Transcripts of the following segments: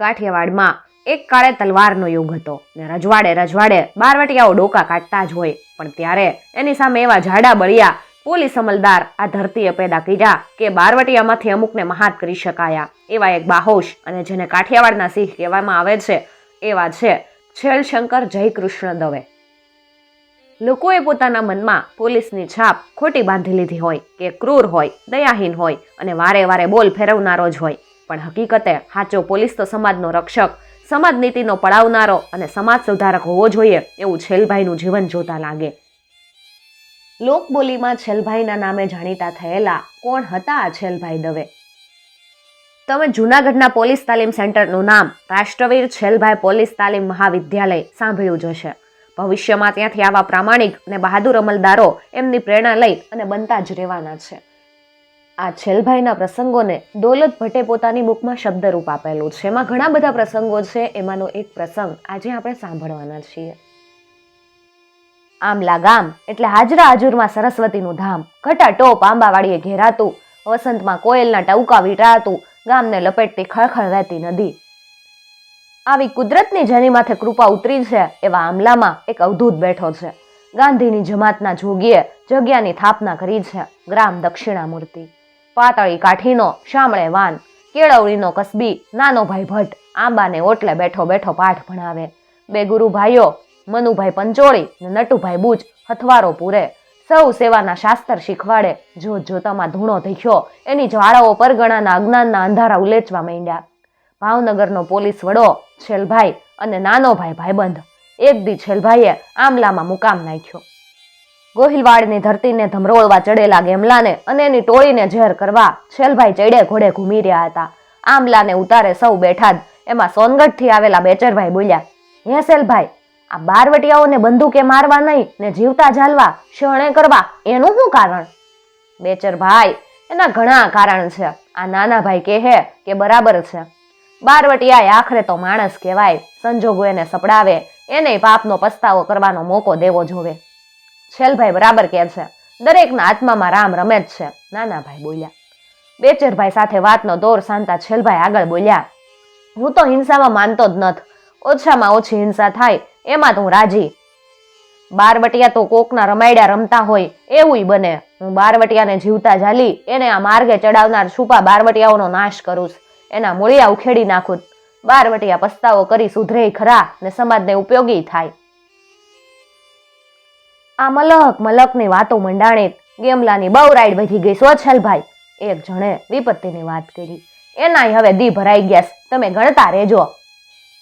કાઠિયાવાડમાં. એક કાળે તલવારનો યુગ હતો ને રજવાડે રજવાડે બારવટિયાઓ ડોકા કાઢતા જ હોય. પણ ત્યારે એની સામે એવા જાડા બળિયા, પોલીસ અમલદાર આ ધરતીએ પેદા કર્યા કે બારવટિયામાંથી અમુકને મહાત કરી શકાયા. એવા એક બાહોશ અને જેને કાઠિયાવાડના સિંહ કહેવામાં આવે છે, એવા છે છેલશંકર જયકૃષ્ણ દવે. લોકોએ પોતાના મનમાં પોલીસની છાપ ખોટી બાંધી લીધી હોય કે ક્રૂર હોય, દયાહીન હોય અને વારે વારે બોલ ફેરવનારો જ હોય. પણ હકીકતે સાચો પોલીસ તો સમાજનો રક્ષક. સમાજ નીતિનો પડાવનારો અને સમાજ સુધારક હોવો જોઈએ એવું છેલભાઈનું જીવન જોતા લાગે. લોકબોલીમાં છેલભાઈના નામે જાણીતા થયેલા કોણ હતા આ છેલભાઈ દવે? તમે જૂનાગઢના પોલીસ તાલીમ સેન્ટરનું નામ રાષ્ટ્રવીર છેલભાઈ પોલીસ તાલીમ મહાવિદ્યાલય સાંભળ્યું જ હશે. ભવિષ્યમાં ત્યાંથી આવા પ્રામાણિક અને બહાદુર અમલદારો એમની પ્રેરણા લઈ અને બનતા જ રહેવાના છે. આ છેલભાઈના પ્રસંગોને દોલત ભટ્ટે પોતાની બુકમાં શબ્દરૂપ આપેલું છે. એમાં ઘણા બધા પ્રસંગો છે. એમાંનો એક પ્રસંગ આજે આપણે સાંભળવાના છીએ. આમલા ગામ એટલે હાજરા હાજુરમાં સરસ્વતીનું ધામ. ઘટા ટોપ આંબાવાડીએ ઘેરાતું. વસંતમાં કોયલના ટવકા વીંટાતું. ગામને લપેટતી ખળખળ વહેતી નદી. આવી કુદરતની જેની માથે કૃપા ઉતરી છે એવા આમલામાં એક અવધૂત બેઠો છે. ગાંધીની જમાતના જોગીએ જગ્યાની સ્થાપના કરી છે. ગ્રામ દક્ષિણામૂર્તિ. પાતળી કાઠીનો શામળે વાન કેળવણીનો કસબી, નાનો ભાઈ ભટ્ટ, આંબાને ઓટલે બેઠો બેઠો પાઠ ભણાવે. બે ગુરુભાઈઓ, મનુભાઈ પંચોળી ને નટુભાઈ બુચ હથવારો પૂરે. સૌ સેવાના શાસ્ત્ર શીખવાડે. જોત જોતામાં ધૂણો ધીખ્યો એની જ્વાળાઓ પરગણાના અજ્ઞાનના અંધારા ઉલેચવા માંડ્યા. ભાવનગરનો પોલીસ વડો, છેલભાઈ અને નાનો ભાઈ ભાઈબંધ. એક દી છેલભાઈએ આમલામાં મુકામ નાખ્યો. ગોહિલવાડની ધરતીને ધમરોળવા ચડેલા ગેમલાને અને એની ટોળીને ઝેર કરવા છેલભાઈ ચડે ઘોડે ઘૂમી રહ્યા હતા. આમલાને ઉતારે સૌ બેઠા જ. એમાં સોનગઢથી આવેલા બેચરભાઈ બોલ્યા, હે સેલભાઈ, આ બારવટિયાઓને બંદૂકે મારવા નહીં ને જીવતા જાલવા શરણે કરવા એનું શું કારણ? બેચરભાઈ, એના ઘણા કારણ છે. આ નાના ભાઈ કહે કે બરાબર છે. બારવટિયા આખરે તો માણસ કહેવાય. સંજોગો એને સપડાવે. એને પાપનો પસ્તાવો કરવાનો મોકો દેવો જોવે. છેલભાઈ બરાબર કહે છે, દરેકના આત્મામાં રામ રમે જ છે. નાના ભાઈ બોલ્યા. બેચરભાઈ સાથે વાતનો દોર સાંતા છેલભાઈ આગળ બોલ્યા, હું તો હિંસામાં માનતો જ નથી. ઓછામાં ઓછી હિંસા થાય, એમાં તો હું રાજી. બારવટિયા તો કોકના રમાયડા રમતા હોય, એવુંય બને. હું બારવટિયાને જીવતા જાલી એને આ માર્ગે ચડાવનાર છુપા બારવટિયાઓનો નાશ કરું છું. એના મૂળિયા ઉખેડી નાખું બારવટિયા પસ્તાવો કરી સુધરે ખરા ને સમાજને ઉપયોગી થાય. આ મલક મલકની વાતો મંડાણે ગેમલાની બહુ રાઈડ વધી ગઈ સોછલભાઈ એક જણે વિપત્તિની વાત કરી. એનાય હવે દી ભરાઈ ગયા તમે ગણતા રહેજો.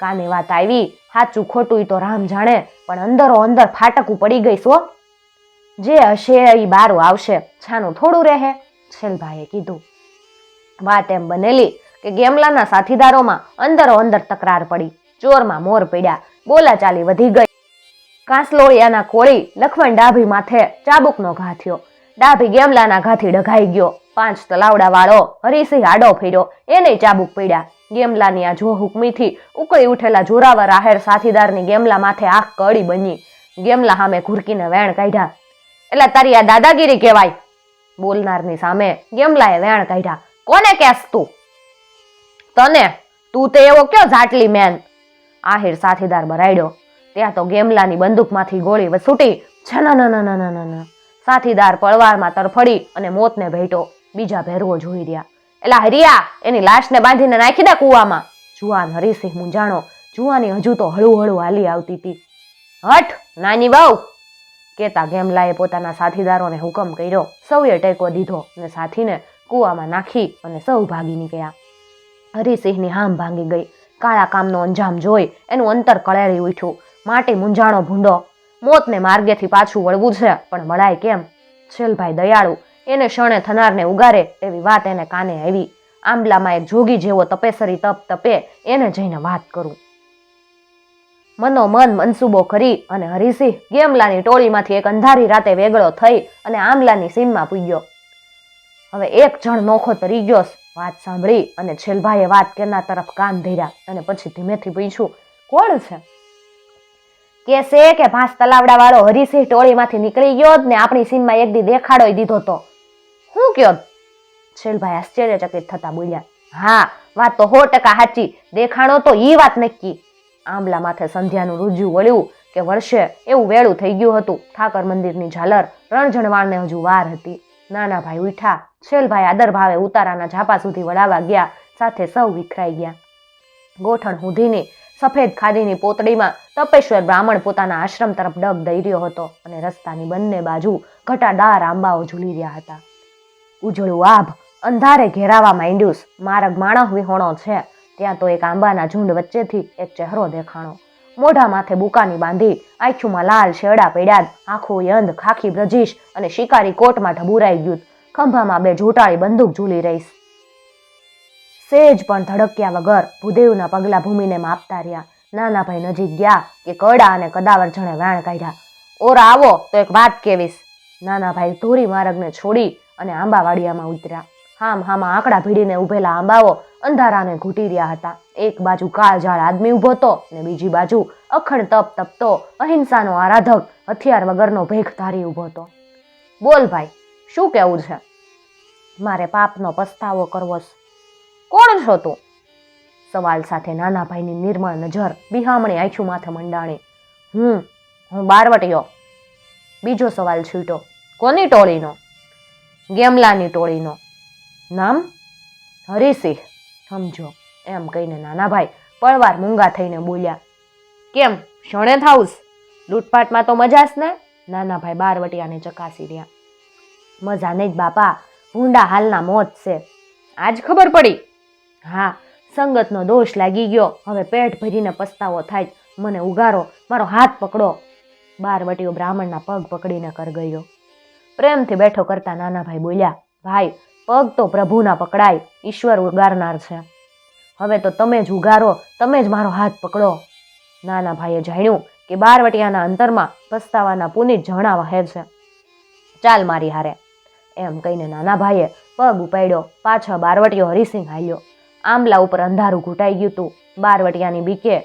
કાને વાત આવી. સાચું ખોટું તો રામ જાણે, પણ અંદરો અંદર ફાટકું પડી ગઈ સો જે હશે એ બારું આવશે. છાનું થોડું રહે, છેલભાઈએ કીધું. વાત એમ બનેલી કે ગેમલાના સાથીદારોમાં અંદરો અંદર તકરાર પડી. ચોરમાં મોર પડ્યા. બોલાચાલી વધી ગઈ. કાંસલોળિયાના કોળી લખમણ ડાભી માથે ચાબુકનો ઘા થયો. ડાભી ગેમલાના ઘાથી ડઘાઈ ગયો. પાંચ તલાવડા વાળો હરીસિંહ આડો ફેર્યો. એને ચાબુક પડ્યા. ગેમલાની આ જો હુકમીથી ઉકળી ઉઠેલા જોરાવર આહેર સાથીદારની ગેમલા માથે આંખ કડી બની. ગેમલા સામે ઘુરકીને વેણ કાઢ્યા. એટલે તારી આ દાદાગીરી કહેવાય? બોલનારની સામે ગેમલાએ વેણ કાઢ્યા. કોને કેસ તું? તને? તું તે એવો કયો જાટલી મેન? આહિર સાથીદાર બરાડ્યો ત્યાં તો ગેમલાની બંદૂકમાંથી ગોળી વસૂટી છનનનનનનન સાથીદાર પળવારમાં તરફડી અને મોતને ભેટો. બીજા ભેરવો જોઈ રહ્યા. એલા હરિયા, એની લાશને બાંધીને નાખી દે કૂવામાં. જુવાન હરિસિંહ મુંજાણો જુવાની હજુ તો હળુ હળુ હાલી આવતી હતી. હઠ, નાની બહુ કેતા ગેમલાએ પોતાના સાથીદારોને હુકમ કર્યો. સૌએ ટેકો દીધો અને સાથીને કૂવામાં નાખી અને સૌ ભાગી નીકળ્યા. હરિસિંહની હામ ભાંગી ગઈ. કાળા કામનો અંજામ જોઈ એનું અંતર કળેરી ઉઠ્યું. માટી મૂંઝાણો ભૂંડો. મોતને માર્ગેથી પાછું વળવું છે, પણ મળાય કેમ? છેલભાઈ દયાળુ, એને ક્ષણે થનારને ઉગારે એવી વાત એને કાને આવી. આંબલામાં એક જોગી જેવો તપેસરી તપ તપે એને જઈને વાત કરું. મનોમન મનસુબો કરી અને હરિસિંહ ગેમલાની ટોળીમાંથી એક અંધારી રાતે વેગળો થઈ અને આંબલાની સીમમાં પૂગ્યો. હવે એક જણ નોખો તરી ગયો વાત સાંભળી અને છેલભાઈએ વાત કેના તરફ કાન ધર્યા અને પછી ધીમેથી પૂછ્યું, કોણ છે? કે છે કે પાંચ તલાવડા વાળો હરિસિંહ ટોળીમાંથી નીકળી ગયો ને આપણી સીનમાં એક દી દેખાડોય દીધો તો. શું કયો? છેલભાઈ આશ્ચર્યચકિત થતા બોલ્યા, હા, વાત તો સો ટકા સાચી. દેખાણો તો ઈ વાત નક્કી. આંબલા માથે સંધ્યાનું રૂજ્યું વળ્યું કે વર્ષે એવું વેળું થઈ ગયું હતું. ઠાકર મંદિરની ઝાલર રણજણવાળને હજુ વાર હતી. નાના ભાઈ ઉઠા છેલભાઈ આદર ભાવે ઉતારાના ઝાપા સુધી વળાવા ગયા. સાથે સૌ વિખરાઈ ગયા. ગોઠણ સુધીની સફેદ ખાદીની પોતડીમાં તપેશ્વર બ્રાહ્મણ પોતાના આશ્રમ તરફ ડગ દઈ રહ્યો હતો અને રસ્તાની બંને બાજુ ઘટાદાર આંબાઓ ઝૂલી રહ્યા હતા. ઉજળું આભ અંધારે ઘેરાવા માંડ્યું મારગ માણસ વિહોણો છે. ત્યાં તો એક આંબાના ઝુંડ વચ્ચેથી એક ચહેરો દેખાણો. મોઢા માથે બુકાની બાંધી, આંખોમાં લાલ શેરડા પેડ્યા આંખો યંદ, ખાખી બ્રજીશ અને શિકારી કોટમાં ઢબુરાઈ ગયું ખંભામાં બે જોટાળી બંદૂક ઝૂલી રહીશ સેજ પણ ધડક્યા વગર ભૂદેવના પગલા ભૂમિને માપતા રહ્યા. નાના ભાઈ નજીક ગયા કે કડા અને કદાવર જણે વાણ કાઢ્યા. ઓરા આવો તો એક વાત કેવીશ નાના ભાઈ ધોરી માર્ગને છોડી અને આંબાવાડિયામાં ઉતર્યા. હામ હામાં આંકડા ભીડીને ઉભેલા આંબાઓ અંધારાને ઘૂંટી રહ્યા હતા. એક બાજુ કાળજાળ આદમી ઊભો હતો ને બીજી બાજુ અખંડ તપ તપતો અહિંસાનો આરાધક હથિયાર વગરનો ભેખ ધારી ઊભો હતો. બોલ ભાઈ, શું કહેવું છે? મારે પાપનો પસ્તાવો કરવો છે. કોણ છો તું સવાલ સાથે નાના ભાઈની નિર્મળ નજર બિહામણે આંખ્યું માથે મંડાણી. હું હું બારવટીયો. બીજો સવાલ છૂટો કોની ટોળીનો? ગેમલાની ટોળીનો. નામ? હરિસિંહ. સમજો. એમ કહીને નાના ભાઈ પળવાર મૂંગા થઈને બોલ્યા. કેમ શણે થાઉસ? લૂંટપાટમાં તો મજા જ ને? નાના ભાઈ બારવટિયાને ચકાસી રહ્યા. મજા નહીં જ બાપા, ભૂંડા હાલના મોત છે. આજ ખબર પડી? હા, સંગતનો દોષ લાગી ગયો. હવે પેટ ભરીને પસ્તાવો થાય. મને ઉગારો. મારો હાથ પકડો. બારવટીઓ બ્રાહ્મણના પગ પકડીને કર ગયો. પ્રેમથી બેઠો કરતા નાના ભાઈ બોલ્યા, ભાઈ, પગ તો પ્રભુના પકડાય. ઈશ્વર ઉગારનાર છે. હવે તો તમે જ ઉગારો. તમે જ મારો હાથ પકડો. નાના ભાઈએ જાણ્યું કે બારવટિયાના અંતરમાં પસ્તાવાના પુનિત ઝરણા વહે છે. ચાલ મારી હારે. એમ કહીને નાના ભાઈએ પગ ઉપાડ્યો. પાછળ બારવટીઓ હરિસિંહ હાલ્યો. આંબલા ઉપર અંધારું ઘૂંટાઈ ગયું હતું બારવટિયાની બીકે.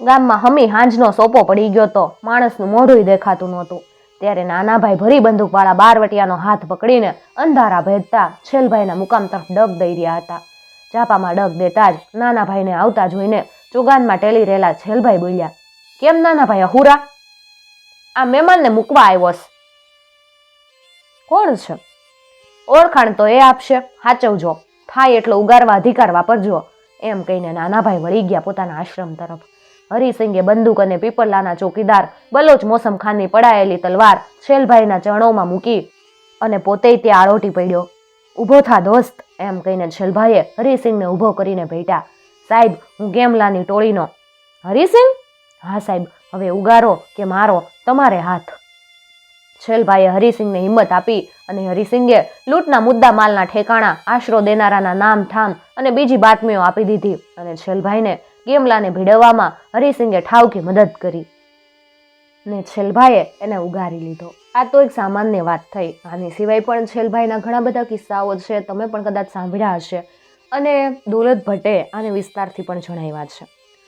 ગામમાં હમી હાંજનો સોપો પડી ગયો હતો માણસનું મોઢું દેખાતું નહોતું. ત્યારે નાના ભાઈ ભરી બંદૂકવાળા બારવટિયાનો હાથ પકડીને અંધારા ભેદતા છેલભાઈના મુકામ તરફ ડગ દઈ રહ્યા હતા. ચાપામાં ડગ દેતા જ નાના ભાઈને આવતા જોઈને ચોગાનમાં ટેલી રહેલા છેલભાઈ બોલ્યા, કેમ નાના ભાઈ અહુરા? આ મહેમાનને મૂકવા આવ્યો કોણ છે? ઓળખાણ તો એ આપશે. સાચવજો. થાય એટલો ઉગારવા અધિકાર વાપરજો. એમ કહીને નાના વળી ગયા પોતાના આશ્રમ તરફ. હરિસિંગે બંદૂક અને પીપળલાના ચોકીદાર, બલોચ મોસમ પડાયેલી તલવાર છેલભાઈના ચરણોમાં મૂકી અને પોતે ત્યાં આળોટી પડ્યો. ઊભો થા દોસ્ત, એમ કહીને છેલભાઈએ હરિસિંગને ઊભો કરીને ભેટ્યા. સાહેબ, હું ગેમલાની ટોળીનો. હરિસિંગ હા સાહેબ, હવે ઉગારો કે મારો, તમારે હાથ. છેલભાઈએ હરિસિંગને હિંમત આપી અને હરિસિંગે લૂંટના મુદ્દા માલના ઠેકાણા આશરો દેનારાના નામ ઠામ અને બીજી બાતમીઓ આપી દીધી અને છેલભાઈને ગેમલાને ભીડવવામાં હરિસિંગે ઠાવકી મદદ કરી. ને છેલભાઈએ એને ઉગારી લીધો. આ તો એક સામાન્ય વાત થઈ. આની સિવાય પણ છેલભાઈના ઘણા બધા કિસ્સાઓ છે. તમે પણ કદાચ સાંભળ્યા હશે. અને દોલત ભટ્ટે આને વિસ્તારથી પણ જણાવ્યા છે.